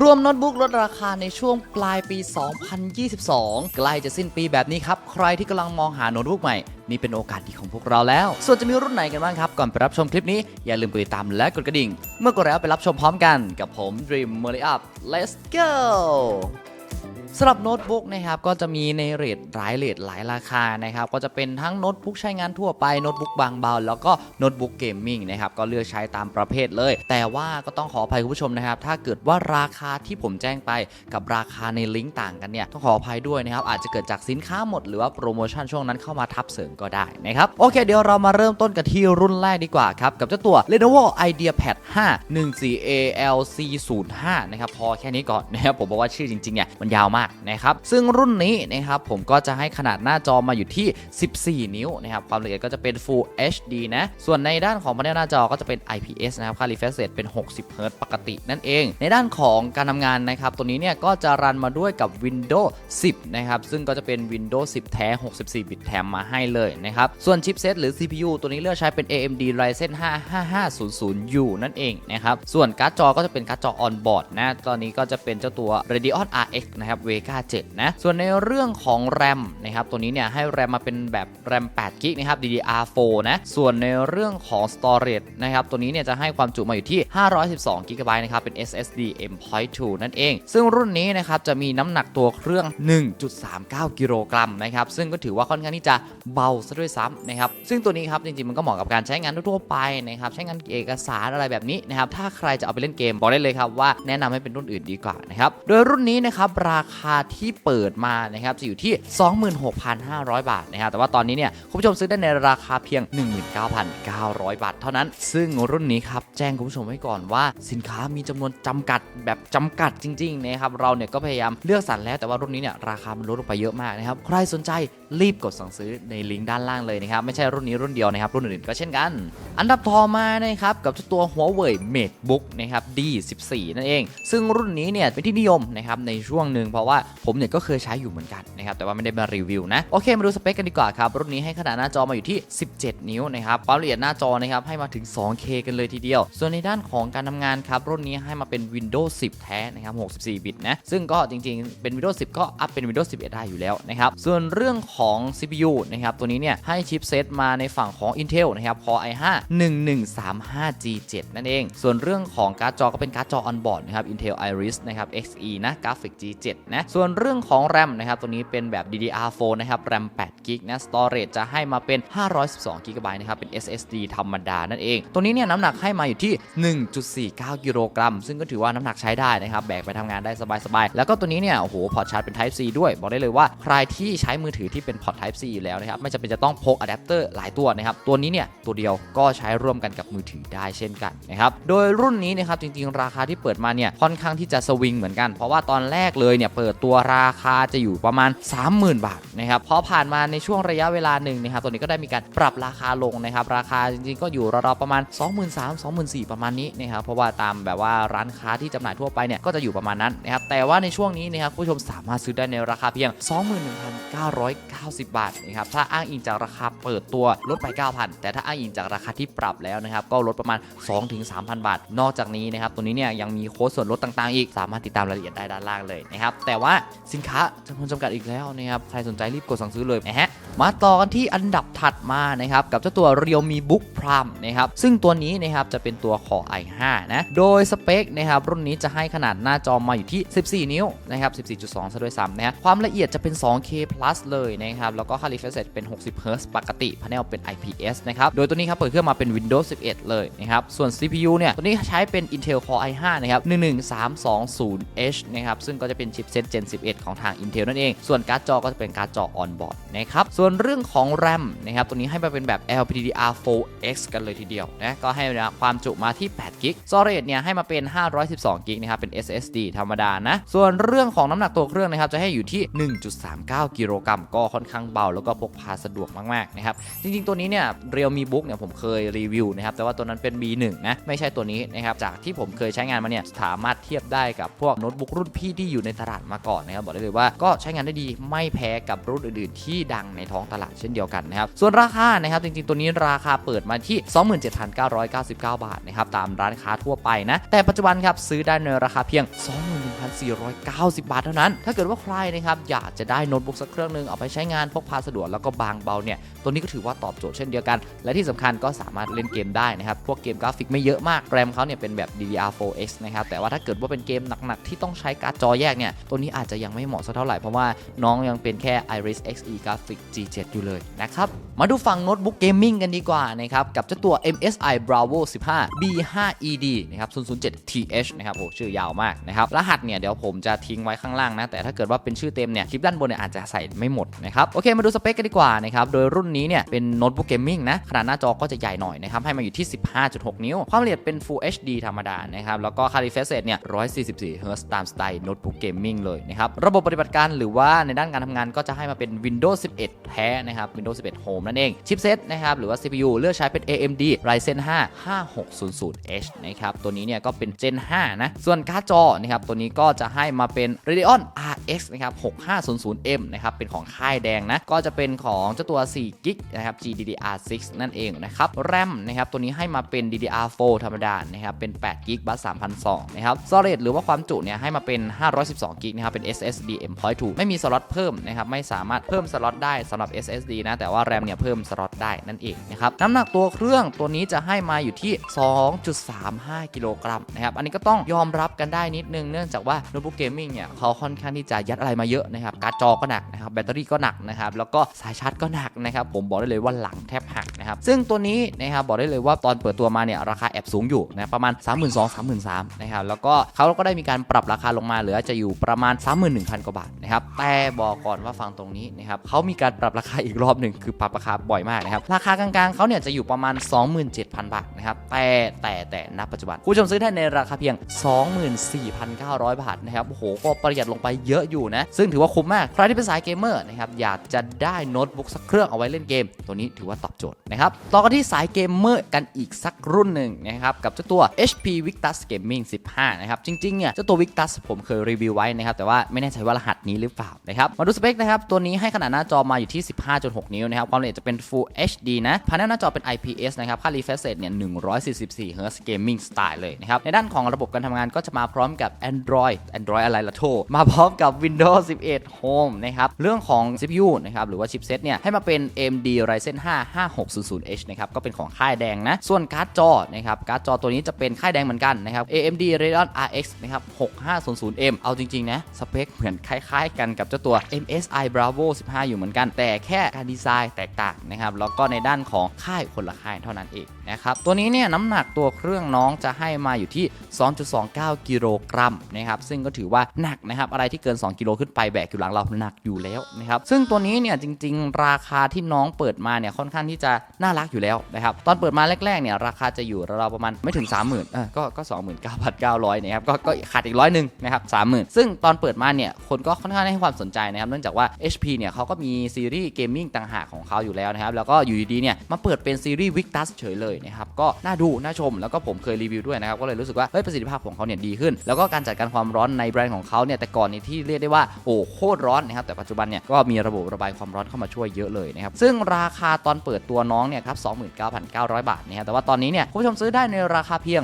รวมโน้ตบุ๊กลดราคาในช่วงปลายปี 2022 ใกล้จะสิ้นปีแบบนี้ครับ ใครที่กำลังมองหาโน้ตบุ๊กใหม่ นี่เป็นโอกาสดีของพวกเราแล้ว ส่วนจะมีรุ่นไหนกันบ้างครับ ก่อนไปรับชมคลิปนี้ อย่าลืมกดติดตามและกดกระดิ่ง เมื่อกดแล้วไปรับชมพร้อมกันกับผม Dream m o r i Up Let's go สำหรับโน้ตบุ๊กนะครับก็จะมีในเรทหลายเรทหลายราคานะครับก็จะเป็นทั้งโน้ตบุ๊กใช้งานทั่วไปโน้ตบุ๊กบางเบาแล้วก็โน้ตบุ๊กเกมมิ่งนะครับก็เลือกใช้ตามประเภทเลย แต่ว่าก็ต้องขออภัยคุณผู้ชมนะครับถ้าเกิดว่าราคาที่ผมแจ้งไปกับราคาในลิงก์ต่างกันเนี่ยต้องขออภัยด้วยนะครับอาจจะเกิดจากสินค้าหมดหรือว่าโปรโมชั่นช่วงนั้นเข้ามาทับเสริมก็ได้นะครับโอเคเดี๋ยวเรามาเริ่มต้นกันที่รุ่นแรกดีกว่าครับกับเจ้าตัว Lenovo IdeaPad 5 14ALC05 นะครับพอแค่นี้ก่อนนะครับผมบอกว่าชื่อจริงๆเนี่ยมันยาวมากนะครับซึ่งรุ่นนี้นะครับผมก็จะให้ขนาดหน้าจอมาอยู่ที่ 14 นิ้วนะครับความละเอียดก็จะเป็น Full HD นะส่วนในด้านของพาเนลหน้าจอก็จะเป็น IPS นะครับค่า refresh rate เป็น 60 Hz ปกตินั่นเอง ในด้านของการทำงานนะครับตัวนี้เนี่ยก็จะรันมาด้วยกับ Windows 10 นะครับซึ่งก็จะเป็น Windows 10 แท้ 64 บิตแถมมาให้เลยนะครับส่วนชิปเซตหรือ CPU ตัวนี้เลือกใช้เป็น AMD Ryzen 5 5500U นั่นเองนะครับส่วนการ์ดจอก็จะเป็นการ์ดจอ on board นะตอนนี้ก็จะเป็นเจ้าตัว Radeon RX นะครับ Vega 7 นะ ส่วนในเรื่องของ RAM นะครับ ตัวนี้เนี่ยให้ RAM มาเป็นแบบ RAM 8 g b นะครับ DDR4 นะ ส่วนในเรื่องของ Storage นะครับ ตัวนี้เนี่ยจะให้ความจุมาอยู่ที่ 512 g b นะครับ เป็น SSD M.2 นั่นเอง ซึ่งรุ่นนี้นะครับจะมีน้ำหนักตัวเครื่อง 1.39 กิโลกรัมนะครับ ซึ่งก็ถือว่าค่อนข้างที่จะเบาซะด้วยซ้ำนะครับ ซึ่งตัวนี้ครับจริงๆมันก็เหมาะกับการใช้งานทั่วไปนะครับ ใช้งานเอกสารอะไรแบบนี้นะครับ ถ้าใครจะเอาไปเล่นเกมบอกได้เลยครับว่าแนะนำให้เป็นรุ่นอื่นดีกว่านะครับ โดยรุ่นนี้นะครับราคาที่เปิดมานะครับจะอยู่ที่ 26,500 บาทนะครับแต่ว่าตอนนี้เนี่ยคุณผู้ชมซื้อได้ในราคาเพียง 19,900 บาท เท่านั้น ซึ่งรุ่นนี้ครับแจ้งคุณผู้ชมไว้ก่อนว่า สินค้ามีจำนวนจำกัดแบบจำกัดจริงๆนะครับเราเนี่ยก็พยายามเลือกสรรแล้วแต่ว่ารุ่นนี้เนี่ยราคามันลดลงไปเยอะมากนะครับใครสนใจรีบกดสั่งซื้อในลิงก์ด้านล่างเลยนะครับไม่ใช่รุ่นนี้รุ่นเดียวนะครับรุ่นอื่นๆก็เช่นกัน อันดับต่อมานะครับกับตัว Huawei MateBook นะครับ D14 นั่นเอง ซึ่งรุ่นนี้เนี่ยเป็นที่นิยมนะครับในช่วงหนึ่งเพราะว่าผมเนี่ยก็เคยใช้อยู่เหมือนกันนะครับแต่ว่าไม่ได้มารีวิวนะโอเคมาดูสเปคกันดีกว่าครับรุ่นนี้ให้ขนาดหน้าจอมาอยู่ที่ 17 นิ้วนะครับความละเอียดหน้าจอนะครับให้มาถึง 2K กันเลยทีเดียว ส่วนในด้านของการทำงานครับรุ่นนี้ให้มาเป็น Windows 10 แท้นะครับ 64 บิตนะซึ่งก็จริงๆเป็น Windows 10 ก็อัพเป็น Windows 11 ได้อยู่แล้วนะครับส่วนเรื่องของ CPU นะครับตัวนี้เนี่ยให้ชิปเซตมาในฝั่งของ Intel นะครับ Core i5 1135G7 นั่นเอง ส่วนเรื่องของการ์ดจอก็เป็นการ์ดจอ on board นะครับ Intel Iris นะครับ Xe นะ Graphic G7 นะส่วนเรื่องของ RAM นะครับ ตัวนี้เป็นแบบ DDR4 นะครับ RAM 8 g b นะ Storage จะให้มาเป็น 512 g b นะครับ เป็น SSD ธรรมดานั่นเอง ตัวนี้เนี่ยน้ำหนักให้มาอยู่ที่ 1.49 กิโลกรัม ซึ่งก็ถือว่าน้ำหนักใช้ได้นะครับ แบกไปทำงานได้สบายๆ แล้วก็ตัวนี้เนี่ย โอ้โห พอร์ตชาร์จเป็น Type C ด้วย บอกได้เลยว่าใครที่ใช้มือถือที่เป็นพอร์ต Type C อยู่แล้วนะครับ ไม่จำเป็นจะต้องพกอะแดปเตอร์หลายตัวนะครับ ตัวนี้เนี่ยตัวเดียวก็ใช้ร่วมกันกับมือถือได้เช่นกันนะครับ โดยรุ่นนี้นะครับจริงๆ ราคาที่เปิดมาเนี่ยค่อนข้างที่จะสวิงเหมือนกัน เพราะว่าตอนแรกเลยเนี่ยเปิดตัวราคาจะอยู่ประมาณ 30,000 บาทนะครับพอผ่านมาในช่วงระยะเวลาหนึ่งนะครับตัวนี้ก็ได้มีการปรับราคาลงนะครับราคาจริงๆก็อยู่ราวๆประมาณ 23,000 2 4 0 0ประมาณนี้นะครับเพราะว่าตามแบบว่าร้านค้าที่จำหน่ายทั่วไปเนี่ยก็จะอยู่ประมาณนั้นนะครับแต่ว่าในช่วงนี้นะครับผู้ชมสามารถซื้อได้ในราคาเพียง 21,990 บาทนะครับถ้าอ้างอิงจากราคาเปิดตัวลดไป 9,000 แต่ถ้าอ้างอิงจากราคาที่ปรับแล้วนะครับก็ลดประมาณ 2-3,000 บาท นอกจากนี้นะครับตัวนี้เนี่ยยังมีโค้ดส่วนลดต่างๆ อีกสามารถติดตามรายละเอียดได้ด้านล่างเลยนะครับแต่ว่าสินค้าจำนวนจำกัดอีกแล้วนะครับใครสนใจรีบกดสั่งซื้อเลยนะฮะมาต่อกันที่อันดับถัดมานะครับกับเจ้าตัว Realme Book Prime นะครับซึ่งตัวนี้นะครับจะเป็นตัว Core i5 นะโดยสเปคนะครับรุ่นนี้จะให้ขนาดหน้าจอมาอยู่ที่ 14 นิ้วนะครับ14.2ซะด้วยซ้ำนะฮะความละเอียดจะเป็น 2K plus เลยนะครับแล้วก็ค่า refresh rate เป็น 60 Hz ปกติพาเนลเป็น IPS นะครับโดยตัวนี้ครับเปิดเครื่องมาเป็น Windows 11 เลยนะครับส่วน CPU เนี่ยตัวนี้ใช้เป็น Intel Core i5 นะครับ 11320H นะครับซึ่งก็จะเป็นชิปเซต Gen 11 ของทาง Intel นั่นเอง ส่วนการ์ดจอก็จะเป็นการ์ดจอ on board นะครับ ส่วนเรื่องของ RAM นะครับ ตัวนี้ให้มาเป็นแบบ LPDDR4X กันเลยทีเดียวนะ ก็ให้ความจุมาที่8 g b Storage เนี่ยให้มาเป็น 512 g b นะครับ เป็น SSD ธรรมดานะ ส่วนเรื่องของน้ำหนักตัวเครื่องนะครับ จะให้อยู่ที่ 1.39 กิโลกรัม ก็ค่อนข้างเบา แล้วก็พกพาสะดวกมากๆนะครับ จริงๆ ตัวนี้เนี่ย Realme Book เนี่ยผมเคยรีวิวนะครับ แต่ว่าตัวนั้นเป็น B1 นะ ไม่ใช่ตัวนี้นะครับ จากที่ผมเคยใช้งานมาเนี่ย สามารถเทียบได้กับพวกโน้ตบุ๊กรุ่นพี่ที่อยู่ในตลาดมมาก่อนนะครับบอกได้เลยว่าก็ใช้งานได้ดีไม่แพ้กับรุ่นอื่นๆ ที่ดังในท้องตลาดเช่นเดียวกันนะครับส่วนราคานะครับจริงๆตัวนี้ราคาเปิดมาที่ 27,999 บาทนะครับตามร้านค้าทั่วไปนะแต่ปัจจุบันครับซื้อได้ในราคาเพียง 21,490 บาทเท่านั้น ถ้าเกิดว่าใครนะครับอยากจะได้โน้ตบุ๊กสักเครื่องหนึงเอาไปใช้งานพกพาสะดวกแล้วก็บางเบาเนี่ยตัวนี้ก็ถือว่าตอบโจทย์เช่นเดียวกัน และที่สำคัญก็สามารถเล่นเกมได้นะครับพวกเกมกราฟิกไม่เยอะมากแรมเขาเนี่ยเป็นแบบ DDR4X นะครับแต่ว่าถ้าเกิดว่าเป็นเกมหนักๆที่ต้องใช้การ์ดจอแยกเนี่ยตัวนี้อาจจะยังไม่เหมาะสักเท่าไหร่ เพราะว่าน้องยังเป็นแค่ Iris Xe Graphic G7 อยู่เลยนะครับ มาดูฝั่งโน้ตบุ๊กเกมมิ่งกันดีกว่านะครับ กับเจ้าตัว MSI Bravo 15 B5ED นะครับ 007TH นะครับโอ้ชื่อยาวมากนะครับ รหัสเนี่ยเดี๋ยวผมจะทิ้งไว้ข้างล่างนะ แต่ถ้าเกิดว่าเป็นชื่อเต็มเนี่ยคลิปด้านบนเนี่ยอาจจะใส่ไม่หมดนะครับโอเคมาดูสเปคกันดีกว่านะครับโดยรุ่นนี้เนี่ยเป็นโน้ตบุ๊กเกมมิ่งนะขนาดหน้าจอก็จะใหญ่หน่อยนะครับให้มาอยู่ที่ 15.6 นิ้ว ความละเอียดเป็น Full HD ธรรมดานะครับแล้วก็ Color Refresh Rate เนี่ย144 Hz ตามสไตล์โน้ตบุ๊กเกมมิ่งเลยนะครับ ระบบปฏิบัติการหรือว่าในด้านการทำงานก็จะให้มาเป็น Windows 11 แท้นะครับ Windows 11 Home นั่นเองชิปเซตนะครับหรือว่า CPU เลือกใช้เป็น AMD Ryzen 5 5600H นะครับตัวนี้เนี่ยก็เป็น Gen 5นะส่วนการ์ดจอนะครับตัวนี้ก็จะให้มาเป็น Radeon x นะครับ 6500M นะครับ เป็นของค่ายแดงนะ ก็จะเป็นของเจ้าตัว4 g b นะครับ GDDR6 นั่นเองนะครับ RAM นะครับ ตัวนี้ให้มาเป็น DDR4 ธรรมดา นะครับ เป็น8 g b บัส3,200นะครับ Storage หรือว่าความจุเนี่ยให้มาเป็น 512 g b นะครับ เป็น SSD M.2 ไม่มีสล็อตเพิ่มนะครับ ไม่สามารถเพิ่มสล็อตได้สำหรับ SSD นะ แต่ว่า RAM เนี่ยเพิ่มสล็อตได้นั่นเองนะครับ น้ำหนักตัวเครื่องตัวนี้จะให้มาอยู่ที่ 2.35 กิโลกรัมนะครับ อันนี้ก็ต้องยอมรับกันได้นิดนึง เนื่องจากว่าโน้ตบุ๊กเกมมิ่งเนี่ยเขาค่อนข้างที่จะยัดอะไรมาเยอะนะครับการ์ดจอก็หนักนะครับแบตเตอรี่ก็หนักนะครับแล้วก็สายชาร์จก็หนักนะครับผมบอกได้เลยว่าหลังแทบหัก นะครับซึ่งตัวนี้นะครับบอกได้เลยว่าตอนเปิดตัวมาเนี่ยราคาแอบสูงอยู่นะประมาณ 32,000 3 3 0 0นะครับแล้วก็เขาก็ได้มีการปรับราคาลงมาเหลือจะอยู่ประมาณ 31,000 กว่าบาทนะครับแต่บอกก่อนว่าฟังตรงนี้นะครับเขามีการปรับราคาอีกรอบหนึ่งคือปรับราคาบ่อยมากนะครับราคากลางๆเขาเนี่ยจะอยู่ประมาณ 27,000 บาทนะครับแต่แต่แต่ณปัจจุบันคุณผู้ชมซื้อได้ในราคาเพียง 24,900 บาทนะครับโอ้โหก็ประหยัดลงไปเยอะอยู่นะซึ่งถือว่าคุ้มมากใครที่เป็นสายเกมเมอร์นะครับอยากจะได้โน้ตบุ๊กสักเครื่องเอาไว้เล่นเกม ตัวนี้ถือว่าตอบโจทย์นะครับ ต่อกันที่สายเกมเมอร์กันอีกสักรุ่นหนึ่งนะครับ กับเจ้าตัว HP Victus Gaming 15 นะครับ จริงๆ เนี่ยเจ้าตัว Victus ผมเคยรีวิวไว้นะครับ แต่ว่าไม่แน่ใจว่ารหัสนี้หรือเปล่านะครับ มาดูสเปคนะครับ ตัวนี้ให้ขนาดหน้าจอมาอยู่ที่ 15.6 นิ้วนะครับ ความละเอียดจะเป็น Full HD นะพานัลหน้าจอเป็น IPS นะครับ ค่า refresh rate เนี่ย 144 Hz Gaming Style เลยนะครับ ในด้านของระบบการทำงานก็จะมาพร้อมกับ Android Android อะไรล่ะโทมาพร้อมกับ Windows 11 Home นะครับ เรื่องของ CPU นะครับ หรือว่าชิปเซตเนี่ย ให้มาเป็น AMD Ryzen 5 5600H นะครับก็เป็นของค่ายแดงนะ ส่วนการ์ดจอนะครับการ์ดจอตัวนี้จะเป็นค่ายแดงเหมือนกันนะครับ AMD Radeon RX นะครับ 6500M เอาจริง ๆ นะ สเปคเหมือนคล้าย ๆ กันกับเจ้าตัว MSI Bravo 15 อยู่เหมือนกัน แต่แค่การดีไซน์แตกต่างนะครับ แล้วก็ในด้านของค่ายคนละค่ายเท่านั้นเองนะครับ ตัวนี้เนี่ยน้ำหนักตัวเครื่องน้องจะให้มาอยู่ที่ 2.29 กิโลกรัมนะครับ ซึ่งก็ถือว่าหนักนะครับ อะไรที่เกิน 2 กิโลขึ้นไปแบกอยู่หลังเราหนักอยู่แล้วนะครับ ซึ่งตัวนี้เนี่ยจริง ๆ ราคาที่น้องเปิดมาเนี่ยค่อนข้างที่จะน่ารักอยู่แล้วนะครับตอนเปิดมาแรกๆเนี่ยราคาจะอยู่ราวๆประมาณไม่ถึง 30,000เออก็ก็29,900นะครับก็ก็ขาดอีกร้อยหนึ่งนะครับ30,000 ซึ่งตอนเปิดมาเนี่ยคนก็ค่อนข้างให้ความสนใจนะครับเนื่องจากว่า HP เนี่ยเขาก็มีซีรีส์เกมมิ่งต่างหากของเขาอยู่แล้วนะครับแล้วก็อยู่ดีๆเนี่ยมาเปิดเป็นซีรีส์ Victus เฉยเลยนะครับก็น่าดูน่าชมแล้วก็ผมเคยรีวิวด้วยนะครับก็เลยรู้สึกว่าเฮ้ยประสิทธิภาพของเขาเนี่ยดีขึ้น แล้วก็การจัดการความร้อนในแบรนด์ของเขาเนี่ยแต่ก่อนนี่ที่เรียกได้ว่าโอ้โคตรร้อนนะครับแต่ปัจจุบันเนี่ยก็มีระบบระบายความร้อนเข้ามาช่วยเยอะเลยนะครับซึ่งราคาตอนเปิดตัวน้องเนี่ยครับ29,900 บาทนะครับแต่ว่าตอนนี้เนี่ยคุณผู้ชมซื้อได้ในราคาเพียง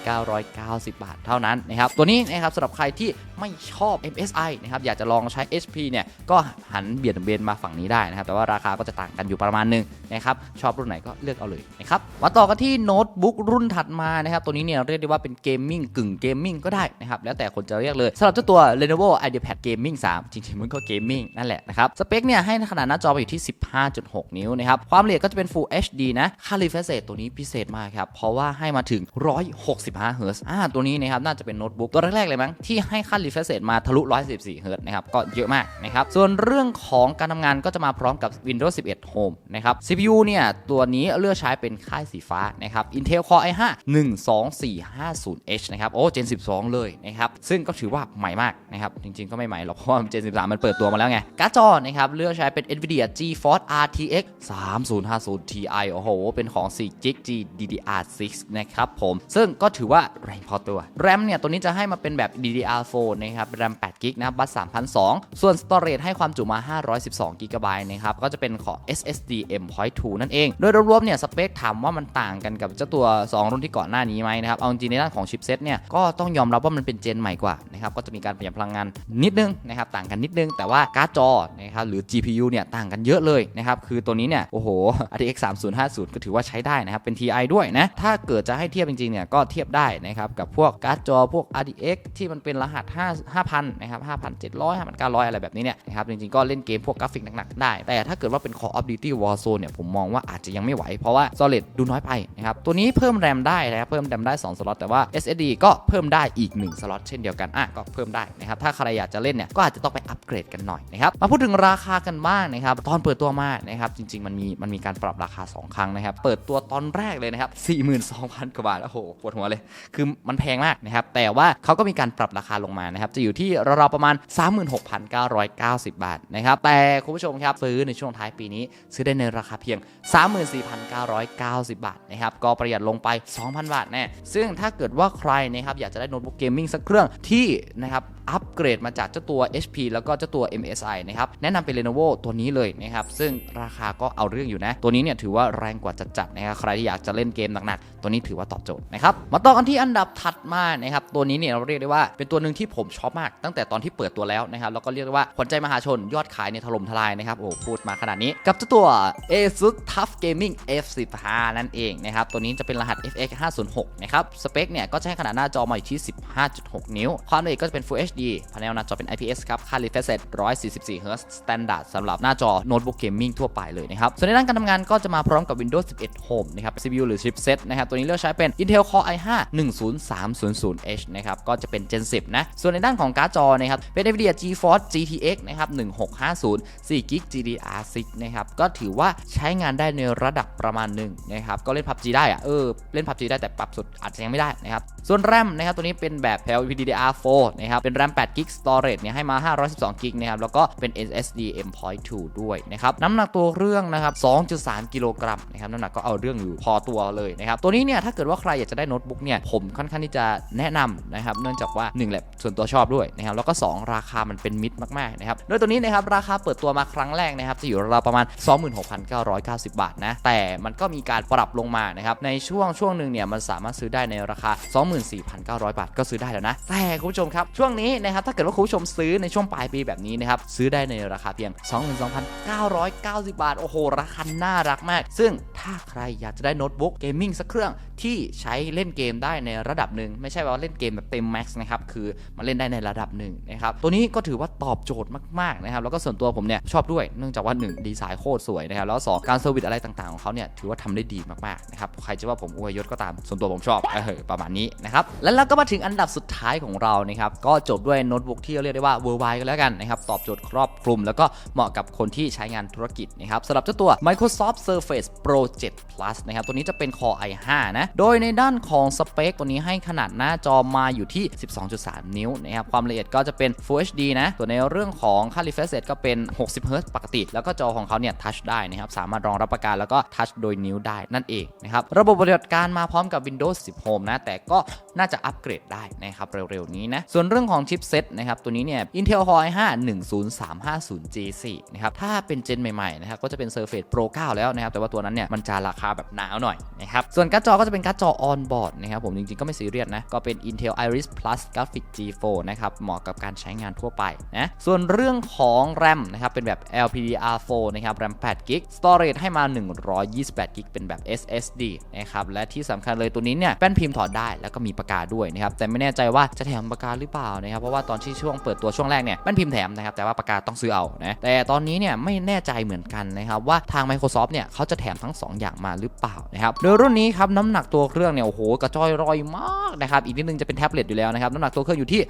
27,990 บาทเท่านั้นนะครับตัวนี้นะครับสำหรับใครที่ไม่ชอบ MSI นะครับอยากจะลองใช้ HP เนี่ยก็หันเบียดเบนมาฝั่งนี้ได้นะครับแต่ว่าราคาก็จะต่างกันอยู่ประมาณหนึงนะครับชอบรุ่นไหนก็เลือกเอาเลยนะครับมาต่อกันที่โน้ตบุ๊กรุ่นถัดมานะครับตัวนี้เนี่ยเรียกได้ว่าเป็นเกมมิ่งกึ่งเกมมิ่งก็ได้นะครับแล้วแต่คนจะเรียกเลยสำหรับเจ้าตัว Lenovo IdeaPad Gaming 3 จริงๆมันก็เกมมิ่งนั่นแหละนะครับสเปคเนี่ยให้ขนาดหน้าจอไปอยู่ที่ 15.6 นิ้วนะครับความละเอียดก็จะเป็น Full HD นะค่า refresh rate ตัวนี้พิเศษมากครับ เพราะว่าให้มาถึง 165 Hz อ่าตัวนี้นะครับน่าจะเป็นโน้ตบุ๊กตัวแรกๆเลยมั้งที่ให้ค่า refresh rate มาทะลุ144 Hz นะครับก็เยอะมากนะครับส่วนเรื่องของการทำงานก็จะมาพร้อมกับ Windows 11 Home นะครับ CPU เนี่ยตัวนี้เลือกใช้เป็นค่ายสีฟ้านะครับ Intel Core i5 12450H นะครับโอ้ Gen 12 เลยนะครับซึ่งก็ถือว่าใหม่มากนะครับจริงๆก็ไม่ใหม่หรอกเพราะว่า Gen 13 มันเปิดตัวมาแล้วไงการ์ดจอนะครับเลือกใช้เป็น Nvidia GeForce RTX 3 3050 Ti โอ้โห เป็นของ4 g b GDDR6 นะครับผม ซึ่งก็ถือว่าแรงพอตัว แรมเนี่ย ตัวนี้จะให้มาเป็นแบบ DDR4 นะครับ แรม8 g b นะครับบัส3,002 ส่วน Storage ให้ความจุมา 512 g b นะครับ ก็จะเป็นของ SSD M.2 นั่นเอง โดยรวมๆ เนี่ย สเปคถามว่ามันต่างกันกับเจ้าตัว 2 รุ่นที่ก่อนหน้านี้ไหมนะครับ เอาจริงในด้านของชิปเซตเนี่ย ก็ต้องยอมรับว่ามันเป็นเจนใหม่กว่านะครับ ก็จะมีการประหยัดพลังงานนิดนึงนะครับ ต่างกันนิดนึง แต่ว่าการ์ดจอนะครับ หรือ GPU เนี่ย ต่างกันเยอะเลยนะครับ คือตัวนี้เนี่ย โอ้โห RTX 3050 ก็ถือว่าใช้ได้นะครับ เป็น TI ด้วยนะ ถ้าเกิดจะให้เทียบจริงๆเนี่ยก็เทียบได้นะครับ กับพวกการ์ดจอพวก RTX ที่มันเป็นรหัส 5 5,000นะครับ5,700 5,900 อะไรแบบนี้เนี่ยนะครับจริงๆก็เล่นเกมพวกกราฟิกหนักๆได้ แต่ถ้าเกิดว่าเป็น Call of Duty Warzone เนี่ยผมมองว่าอาจจะยังไม่ไหวเพราะว่า Solid ดูน้อยไปนะครับตัวนี้เพิ่มแรมได้นะครับเพิ่มแรมได้2สล็อตแต่ว่า SSD ก็เพิ่มได้อีก1สล็อตเช่นเดียวกันอะก็เพิ่มได้นะครับถ้าใครอยากจะเล่นเนี่ยก็อาจจะต้องไปอัปเกรดกันหน่อยนะครับมาพูดถึงราคากันบ้างนะครับตอนเปิดตัวมานะครับจริงๆมันมีมันมีการปรับราคา 2 ครั้งนะครับ เปิดตัวตอนแรกเลยนะครับ 42,000 กว่าบาทโอ้โหปวดหัวเลย คือมันแพงมากนะครับ แต่ว่าเขาก็มีการปรับราคาลงมานะครับ จะอยู่ที่ราวๆประมาณ 36,990 บาทนะครับ แต่คุณผู้ชมครับซื้อในช่วงท้ายปีนี้ ซื้อได้ในราคาเพียง 34,990 บาทนะครับ ก็ประหยัดลงไป 2,000 บาทแน่ ซึ่งถ้าเกิดว่าใครนะครับอยากจะได้โน้ตบุ๊กเกมมิ่งสักเครื่องที่นะครับ อัปเกรดมาจากเจ้าตัว HP แล้วก็เจ้าตัว MSI นะครับแนะนำเป็น Lenovo ตัวนี้เลยนะครับซึ่งราคาก็เอาเรื่องอยู่นะ ตัวนี้เนี่ยถือว่าแรงกว่าจัดๆนะครับใครที่อยากจะเล่นเกมหนักๆตัวนี้ถือว่าตอบโจทย์นะครับมาต่อกันที่อันดับถัดมานะครับตัวนี้เนี่ยเราเรียกได้ว่าเป็นตัวหนึ่งที่ผมชอบมาก ตั้งแต่ตอนที่เปิดตัวแล้วนะครับแล้วก็เรียกได้ว่าขวัญใจมหาชนยอดขายเนี่ยถล่มทลายนะครับโอ้พูดมาขนาดนี้กับเจ้าตัว ASUS TUF Gaming F15 นั่นเองนะครับตัวนี้จะเป็นรหัส FX 506นะครับสเปคเนี่ยก็จะให้ขนาดหน้าจอมาอยู่ที่ 15.6 นิ้ว ความละเอียดก็จะเป็น Full HD พาเนลหน้าจอเป็น IPS ครับ ค่า refresh rate 144 Hz standard สำหรับหน้าจอโน้ตบุ๊กเกมมิ่งทั่วไปเลยนะครับ ส่วนในด้านการทำงานก็จะมาพร้อมกับ Windows 11 Home นะครับ CPU หรือ chipset นะครับ ตัวนี้เลือกใช้เป็น Intel Core i5 10300H นะครับ ก็จะเป็น Gen 10 นะ ส่วนในด้านของการ์ดจอนะครับ เป็น Nvidia GeForce GTX นะครับ 1650 4 GB GDDR6 นะครับ ก็ถือว่าใช้งานได้ในระดับประมาณหนึ่งนะครับ ก็เล่น PUBG ได้อะเออ เล่น PUBG ได้แต่ปรับสุดอาจจะยังไม่ได้นะครับ ส่วน RAM นะครับ ตัวนี้เป็นแบบ LPDDR4 นะครับ เป็น RAM 8 GB storage เนี่ยให้มา 512 GB นะครับ แล้วก็เป็น SSD M.2 ด้วยนะครับ น้ำหนักตัวเครื่องนะครับ 2.3 กิโลกรัมนะครับ น้ำหนักก็เอาเรื่องอยู่พอตัวเลยนะครับ ตัวนี้เนี่ย ถ้าเกิดว่าใครอยากจะได้โน้ตบุ๊กเนี่ย ผมค่อนข้างที่จะแนะนำนะครับ เนื่องจากว่า1แหละส่วนตัวชอบด้วยนะครับ แล้วก็ 2 ราคามันเป็นมิตรมากๆนะครับ โดยตัวนี้นะครับ ราคาเปิดตัวมาครั้งแรกนะครับ จะอยู่ราวประมาณ 26,990 บาทนะ แต่มันก็มีการปรับลงมานะครับ ในช่วงช่วงหนึ่งเนี่ย มันสามารถซื้อได้ในราคา 24,900 บาทก็ซื้อได้แล้วนะ แต่คุณผู้ชมครับ ช่วงนี้นะครับถ้าเกิดว่าคุณผู้ชมซื้อในช่วงปลายปีแบบนี้นะครับซื้อได้ในราคาเพียง 22,990 บาท โอ้โห ราคาน่ารักมาก ซึ่งถ้าใครอยากจะได้โน้ตบุ๊กเกมมิ่งสักเครื่องที่ใช้เล่นเกมได้ในระดับหนึ่งไม่ใช่ว่าเล่นเกมแบบเต็มแม็กซ์นะครับคือมันเล่นได้ในระดับหนึ่งนะครับตัวนี้ก็ถือว่าตอบโจทย์มากๆนะครับแล้วก็ส่วนตัวผมเนี่ยชอบด้วยเนื่องจากว่า1ดีไซน์โคตรสวยนะครับแล้วสองการเซอร์วิสอะไรต่างๆของเขาเนี่ยถือว่าทำได้ดีมากๆนะครับใครจะว่าผมอวยยศก็ตามส่วนตัวผมชอบเออประมาณนี้นะครับแล้วเราก็มาถึงอันดับสุดท้ายของเรานะครับก็จบด้วยโน้ตบุ๊กที่เรียกได้ว่าเวอร์ไวก็แล้วกันนะครับตอบโจทย์ครอบคลุม แล้วก็เหมาะกับคนที่ใช้งานธุรกิจนะครับสำหรับเจ้าตัว Microsoft Surface Pro 7 Plus นะครับตัวนี้จะเป็น Core i5 นะโดยในด้านของสเปคตัวนี้ให้ขนาดหน้าจอมาอยู่ที่ 12.3 นิ้วนะครับความละเอียดก็จะเป็น Full HD นะส่วนในเรื่องของค่า refresh rate ก็เป็น 60 Hz ปกติ แล้วก็จอของเขาเนี่ยทัชได้นะครับสามารถรองรับประการแล้วก็ทัชโดยนิ้วได้นั่นเองนะครับระบบปฏิบัติการมาพร้อมกับ Windows 10 Home นะแต่ก็น่าจะอัปเกรดได้นะครับเร็วๆนี้นะส่วนเรื่องของชิปเซตนะครับ ตัวนี้เนี่ย Intel Core i5 10350J4 นะครับ ถ้าเป็นเจนใหม่ๆนะครับก็จะเป็น Surface Pro 9 แล้วนะครับ แต่ว่าตัวนั้นเนี่ยมันจะราคาแบบหนาวหน่อยนะครับส่วนการ์ดจอก็จะเป็นการ์ดจอ on board นะครับผมจริงๆก็ไม่ซีเรียสนะก็เป็น Intel Iris Plus Graphic G4 นะครับเหมาะกับการใช้งานทั่วไปนะส่วนเรื่องของ RAM นะครับเป็นแบบ LPDDR4 นะครับ RAM 8 GB Storage ให้มา 128 GB เป็นแบบ SSD นะครับและที่สำคัญเลยตัวนี้เนี่ยแป้นพิมพ์ถอดได้แล้วก็มีปากกาด้วยนะครับแต่ไม่แน่ใจว่าจะแถมปากกาหรือเปล่านะครับเพราะว่าตอนที่ช่วงเปิดตัวช่วงแรกเนี่ยแป้นพิมพ์แถมนะครับแต่ว่าปากกาต้องซื้อเอานะแต่ตอนนี้เนี่ยไม่แน่ใจเหมือนกันนะครับว่าทาง Microsoft เนี่ยเขาจะแถมทั้ง 2 อย่างมาหรือเปล่านะครับโดยรุ่นนี้ครับน้ำหนักตัวเครื่องเนี่ยโอ้โหกระจอยรอยมากนะครับอีกนิดนึงจะเป็นแท็บเล็ตอยู่แล้วนะครับน้ำหนักตัวเครื่องอยู่ที่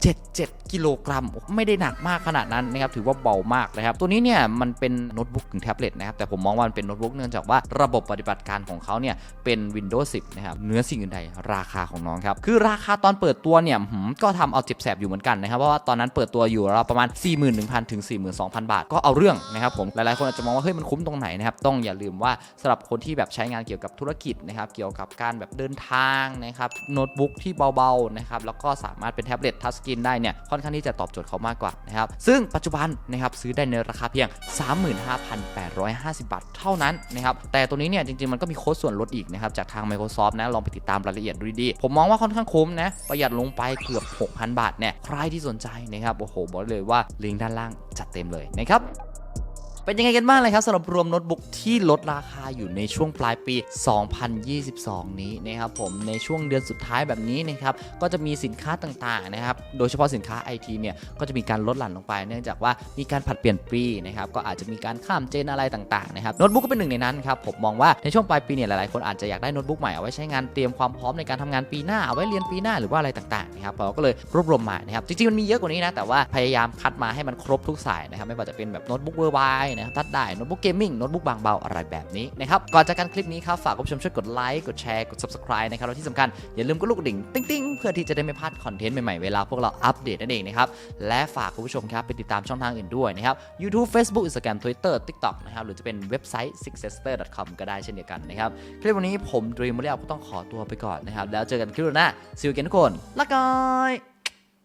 0.77 กิโลกรัมไม่ได้หนักมากขนาดนั้นนะครับถือว่าเบามากนะครับตัวนี้เนี่ยมันเป็นโน้ตบุ๊กถึงแท็บเล็ตนะครับแต่ผมมองว่ามันเป็นโน้ตบุ๊กเนื่องจากว่าระบบปฏิบัติการของเขาเนี่ยเป็น Windows 10 นะครับเนื้อสิ่งอื่นใดราคาของน้องครับคือราคาตอนเปิดตัวเนี่ยก็ทำเอาเจ็บสบๆอยู่เหมือนกันนะครับเพราะว่าตอนนั้นเปิดตัวอยู่เราประมาณ 41,000 ถึง 42,000 บาท ก็เอาเรื่องนะครับผมหลายๆคนอาจจะมองว่าเฮ้ยมันคุ้มตรงไหนนะครับต้องอย่าลืมว่าสำหรับคนที่แบบใช้งานเกี่ยวกับธุรกิจนะครับเกี่ยวกับการแบบเดินทางนะครับโน้ตบุ๊กที่เบาๆนะครับแล้วก็สามารถเป็นแท็บเล็ตทัชสกรีนได้เนี่ยค่อนข้างที่จะตอบโจทย์เขามากกว่านะครับซึ่งปัจจุบันนะครับซื้อได้ในราคาเพียง 35,850 บาทเท่านั้นนะครับแต่ตัวนี้เนี่ยจริงๆมันก็มีโค้ดส่วนลดอีกนะครับจากทาง Microsoft นะลองไปติดตามรายละเอียดดูดีๆผมมองว่าค่อนข้างคุ้มนะประหยัดลงไปเกือบ 6,000 บาทเนี่ยใครที่สนใจนะครับโอ้โหบอกเลยว่าลิงก์ด้านล่างจัดเต็มเลยนะครับ เป็นยังไงกันบ้างเลยครับสำหรับรวมโน้ตบุ๊กที่ลดราคาอยู่ในช่วงปลายปี 2022 นี้นะครับผมในช่วงเดือนสุดท้ายแบบนี้นะครับก็จะมีสินค้าต่างๆนะครับโดยเฉพาะสินค้าไอทีเนี่ยก็จะมีการลดหลั่นลงไป เนื่องจากว่ามีการผัดเปลี่ยนปีนะครับก็อาจจะมีการข้ามเจนอะไรต่างๆนะครับโน้ตบุ๊กก็เป็นหนึ่งในนั้นครับผมมองว่าในช่วงปลายปีเนี่ยหลายๆคนอาจจะอยากได้โน้ตบุ๊กใหม่เอาไว้ใช้งานเตรียมความพร้อมในการทำงานปีหน้าเอาไว้เรียนปีหน้าหรือว่าอะไรต่างๆนะครับเราก็เลยรวบรวมมานะครับจริงๆมันมีเยอะกว่านี้นะแต่ว่าพยายามคัดมาให้มันครบทุกสายนะครับไม่ว่าจะเป็นแบบโน้ตบุ๊กเวอร์ไวนะครับทัดได้โน้ตบุ๊กเกมมิ่งโน้ตบุ๊กบางเบาอะไรแบบนี้นะครับก่อนจากการคลิปนี้ครับฝากคุณผู้ชมช่วยกดไลค์กดแชร์กด subscribe นะครับแล้วที่สำคัญอย่าลืมกดลูกกระดิ่งติ๊งๆ เพื่อที่จะได้ไม่พลาดคอนเทนต์ใหม่ๆเวลาพวกเราอัปเดตนั่นเองนะครับและฝากคุณผู้ชมครับไปติดตามช่องทางอื่นด้วยนะครับ YouTube Facebook Instagram Twitter TikTok นะครับหรือจะเป็นเว็บไซต์ successor.com ก็ได้เช่นเดียวกันนะครับคลิปวันนี้ผมดรีมมเรียก็ต้องขอตัวไปก่อนนะครับแล้วเจอกันคลิปหน้าซิวเกนทุกคนละกาย